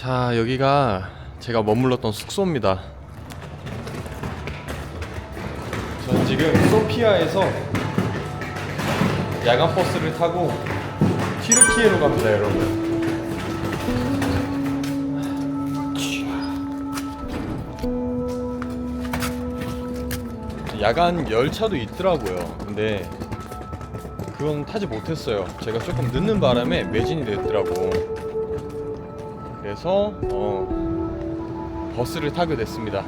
자, 여기가 제가 머물렀던 숙소입니다. 저는 지금 소피아에서 야간 버스를 타고 튀르키예로 갑니다, 여러분. 야간 열차도 있더라고요. 근데 그건 타지 못했어요. 제가 조금 늦는 바람에 매진이 됐더라고. 그래서 어, 버스를 타게 됐습니다.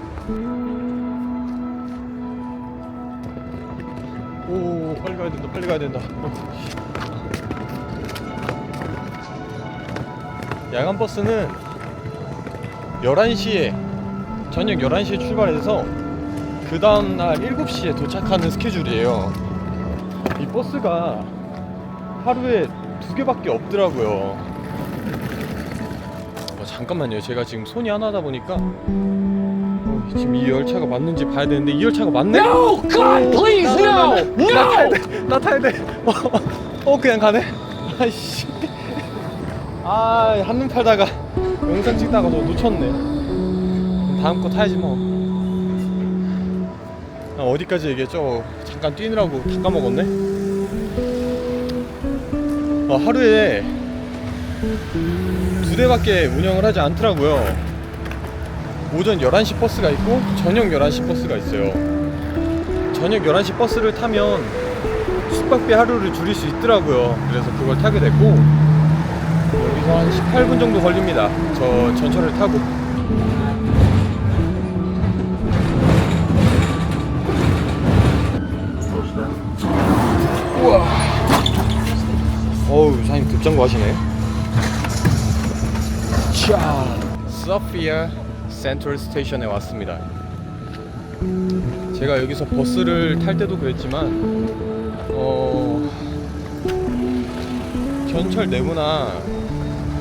오 빨리 가야 된다 빨리 가야 된다. 야간 버스는 11시에 저녁 11시에 출발해서 그 다음날 7시에 도착하는 스케줄이에요. 이 버스가 하루에 두 개밖에 없더라고요. 어, 잠깐만요 제가 지금 손이 하나다 보니까 어, 지금 이 열차가 맞는지 봐야 되는데 이 열차가 맞네? No! God, please, no! 나 타야 No! 돼. 나 타야 돼. 어, 어 그냥 가네. 아이씨. 아 한눈 팔다가 영상 찍다가 저 놓쳤네. 다음 거 타야지 뭐. 아, 어디까지 얘기했죠? 잠깐 뛰느라고 다 까먹었네. 어, 하루에 두 대밖에 운영을 하지 않더라고요. 오전 11시 버스가 있고 저녁 11시 버스가 있어요. 저녁 11시 버스를 타면 숙박비 하루를 줄일 수 있더라고요. 그래서 그걸 타게 됐고 여기서 한 18분 정도 걸립니다. 저 전철을 타고. 우와. 어우, 사장님 급정거 하시네. 차. 소피아 센트럴 스테이션에 왔습니다. 제가 여기서 버스를 탈 때도 그랬지만 어 전철 내부나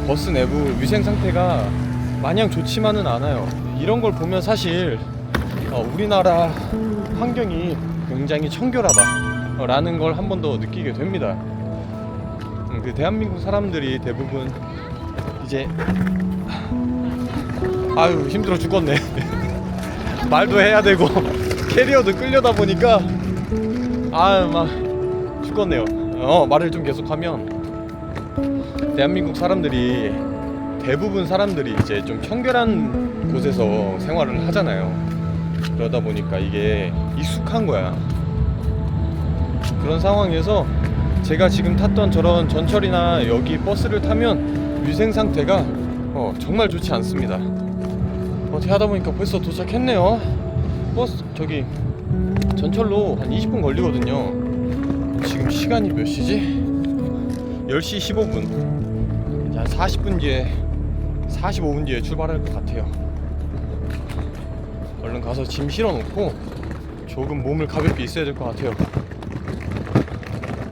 버스 내부 위생 상태가 마냥 좋지만은 않아요. 이런 걸 보면 사실 어, 우리나라 환경이 굉장히 청결하다라는 걸 한 번 더 느끼게 됩니다. 음, 그 대한민국 사람들이 대부분 이제 아유 힘들어 죽겠네. 말도 해야 되고 캐리어도 끌려다 보니까 아유 막 죽겠네요. 어 말을 좀 계속하면 대한민국 사람들이 대부분 사람들이 이제 좀 청결한 곳에서 생활을 하잖아요. 그러다 보니까 이게 익숙한 거야. 그런 상황에서 제가 지금 탔던 저런 전철이나 여기 버스를 타면 위생 상태가 어, 정말 좋지 않습니다. 어떻게 하다 보니까 벌써 도착했네요. 버스 저기 전철로 한 20분 걸리거든요. 지금 시간이 몇 시지? 10시 15분. 한 40분 뒤에 45분 뒤에 출발할 것 같아요. 얼른 가서 짐 실어 놓고 조금 몸을 가볍게 있어야 될 것 같아요.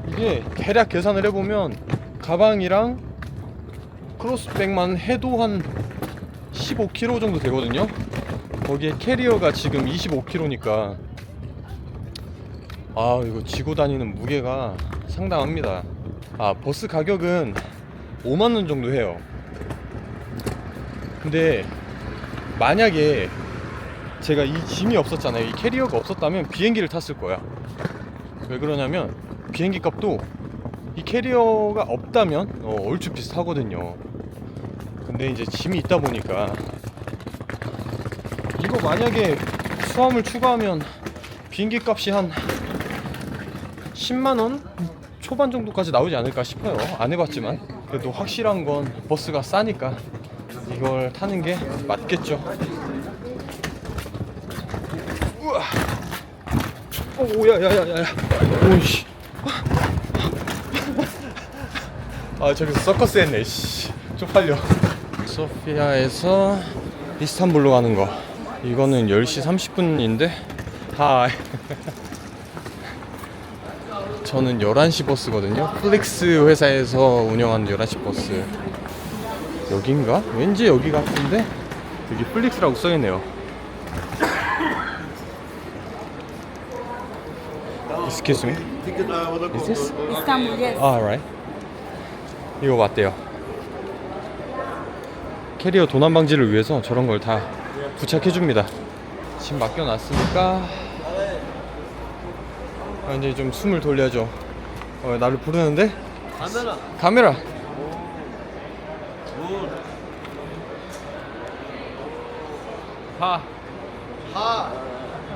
이게 대략 계산을 해보면 가방이랑 크로스백만 해도 한 15kg 정도 되거든요. 거기에 캐리어가 지금 25kg니까 아 이거 지고 다니는 무게가 상당합니다. 아 버스 가격은 5만 원 정도 해요. 근데 만약에 제가 이 짐이 없었잖아요. 이 캐리어가 없었다면 비행기를 탔을 거야. 왜 그러냐면 비행기 값도 이 캐리어가 없다면 어, 얼추 비슷하거든요. 근데 이제 짐이 있다 보니까 이거 만약에 수화물 추가하면 비행기 값이 한 10만 원 초반 정도까지 나오지 않을까 싶어요. 안 해봤지만 그래도 확실한 건 버스가 싸니까 이걸 타는 게 맞겠죠. 우와. 오야야야야. 오씨. 아 저기서 서커스 했네. 씨. 쪽팔려. 소피아에서 이스탄불로 가는 거. 이거는 10시 30분인데. 하이. 저는 11시 버스거든요. 플릭스 회사에서 운영하는 11시 버스. 여긴가? 왠지 여기 같은데? 여기 플릭스라고 써있네요. Excuse me. Is this? Istanbul, yes. 아, right. 이거 맞대요. 캐리어 도난 방지를 위해서 저런 걸 다 부착해 줍니다. 짐 맡겨 놨으니까 아, 이제 좀 숨을 돌려야죠. 어, 나를 부르는데? 카메라. 카메라. 하. 하.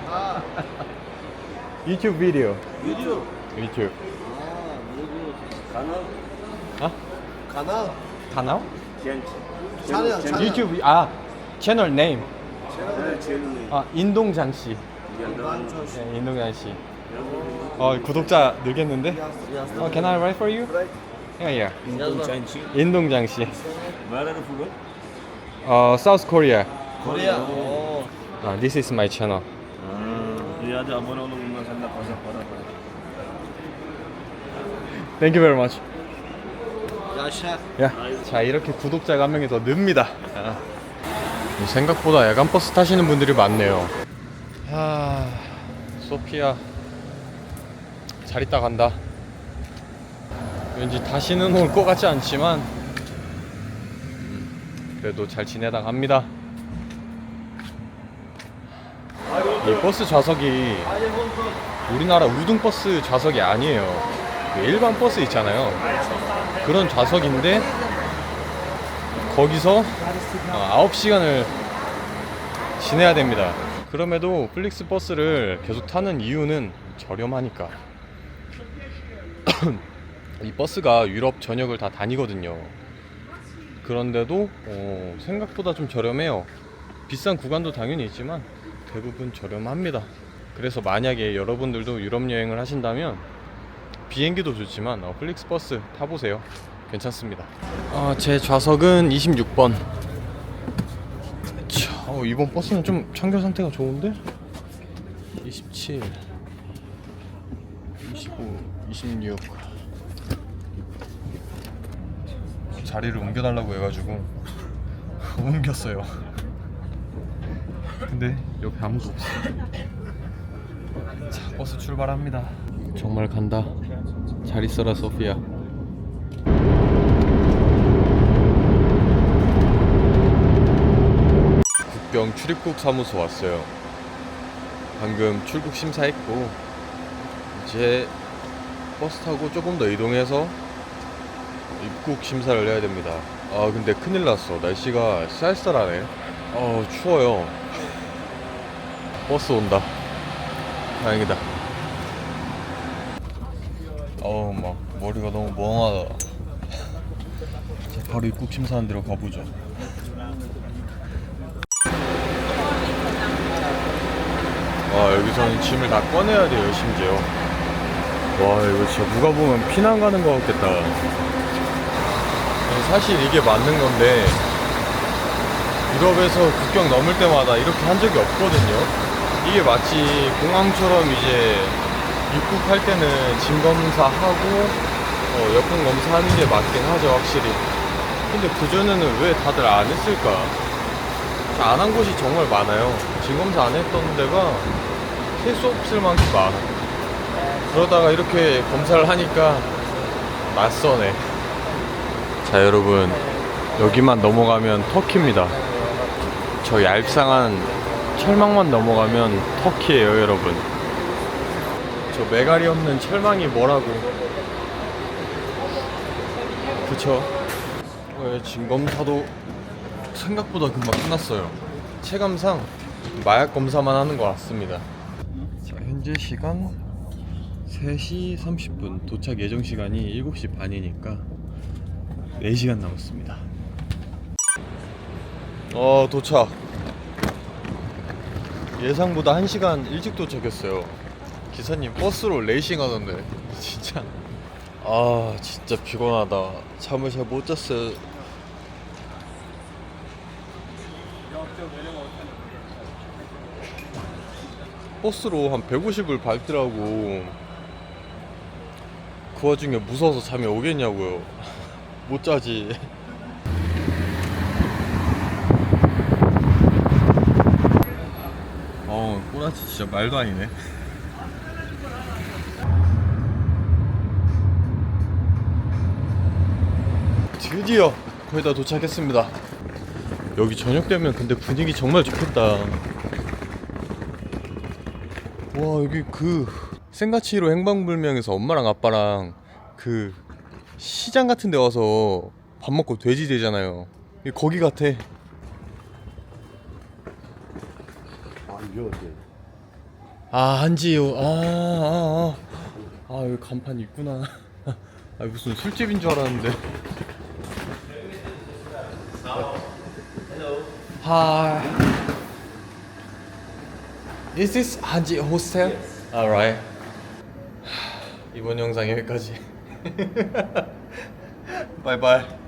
하. 유튜브 비디오. 비디오. 유튜브. 아, 누구? 가나? 어? 가나? 다나 와? 차려, 차려. 유튜브 아 채널 네임. 네, 제일 아 인동장 씨. 네, 인동장 씨. 어 구독자 늘겠는데? 어, can I write for you? Yeah, yeah. 인동잔치. 인동장 씨. 말하는 부분? 어, South Korea. 코리아. 오. 아, this is my channel. Orang rumah sana pasal pada pada. Thank you very much. 야, 자 이렇게 구독자가 한 명이 더 늡니다. 아. 생각보다 야간 버스 타시는 분들이 많네요. 아, 소피아 잘 있다 간다. 왠지 다시는 올 것 같지 않지만 음, 그래도 잘 지내다 갑니다. 이 버스 좌석이 우리나라 우등 버스 좌석이 아니에요. 그 일반 버스 있잖아요. 그런 좌석인데 거기서 어, 9시간을 지내야 됩니다. 그럼에도 플릭스 버스를 계속 타는 이유는 저렴하니까. 이 버스가 유럽 전역을 다 다니거든요. 그런데도 어, 생각보다 좀 저렴해요. 비싼 구간도 당연히 있지만 대부분 저렴합니다. 그래서 만약에 여러분들도 유럽 여행을 하신다면 비행기도 좋지만 어, 플릭스 버스 타보세요. 괜찮습니다. 어, 제 좌석은 26번. 자, 어, 이번 버스는 좀 청결 상태가 좋은데? 27, 25, 26. 자리를 옮겨달라고 해가지고 옮겼어요. 근데 옆에 아무도 없어. 자, 버스 출발합니다. 정말 간다. 잘 있어라, 소피아. 국경 출입국 사무소 왔어요. 방금 출국 심사했고 이제 버스 타고 조금 더 이동해서 입국 심사를 해야 됩니다. 아 근데 큰일 났어. 날씨가 쌀쌀하네. 어 추워요. 버스 온다. 다행이다. 어우 막 머리가 너무 멍하다. 자, 바로 입국 심사하는 데로 가보죠. 와 여기서는 짐을 다 꺼내야 돼요 심지어. 와 이거 진짜 누가 보면 피난 가는 거 같겠다. 사실 이게 맞는 건데 유럽에서 국경 넘을 때마다 이렇게 한 적이 없거든요. 이게 마치 공항처럼 이제 입국할 때는 짐 검사하고 어, 여권 검사하는 게 맞긴 하죠 확실히. 근데 그전에는 왜 다들 안 했을까? 안 한 곳이 정말 많아요. 짐 검사 안 했던 데가 셀 수 없을 만큼 많아. 그러다가 이렇게 검사를 하니까 낯서네. 자 여러분 여기만 넘어가면 터키입니다. 저 얄쌍한 철망만 넘어가면 터키예요 여러분. 저 메갈이 없는 철망이 뭐라고? 그쵸? 어, 짐 검사도 생각보다 금방 끝났어요. 체감상 마약 검사만 하는 것 같습니다. 자, 현재 시간 3시 30분. 도착 예정 시간이 7시 반이니까 4시간 남았습니다. 어, 도착. 예상보다 1시간 일찍 도착했어요. 기사님 버스로 레이싱 하던데. 진짜. 아, 진짜 피곤하다. 잠을 잘 못 잤어요. 버스로 한 150을 밟더라고. 그 와중에 무서워서 잠이 오겠냐고요. 못 자지. 어, 꼬라지 진짜 말도 아니네. 드디어 거의 다 도착했습니다. 여기 저녁 되면 근데 분위기 정말 좋겠다. 와 여기 그 생가치로 행방불명에서 엄마랑 아빠랑 그 시장 같은 데 와서 밥 먹고 돼지 되잖아요. 거기 같아. 아 이게 어때? 아 한지요. 아, 아, 아. 아 여기 간판 있구나. 아 무슨 술집인 줄 알았는데. Hi. Is this 한지 호스텔? Alright. 이번 영상 여기까지. 바이바이.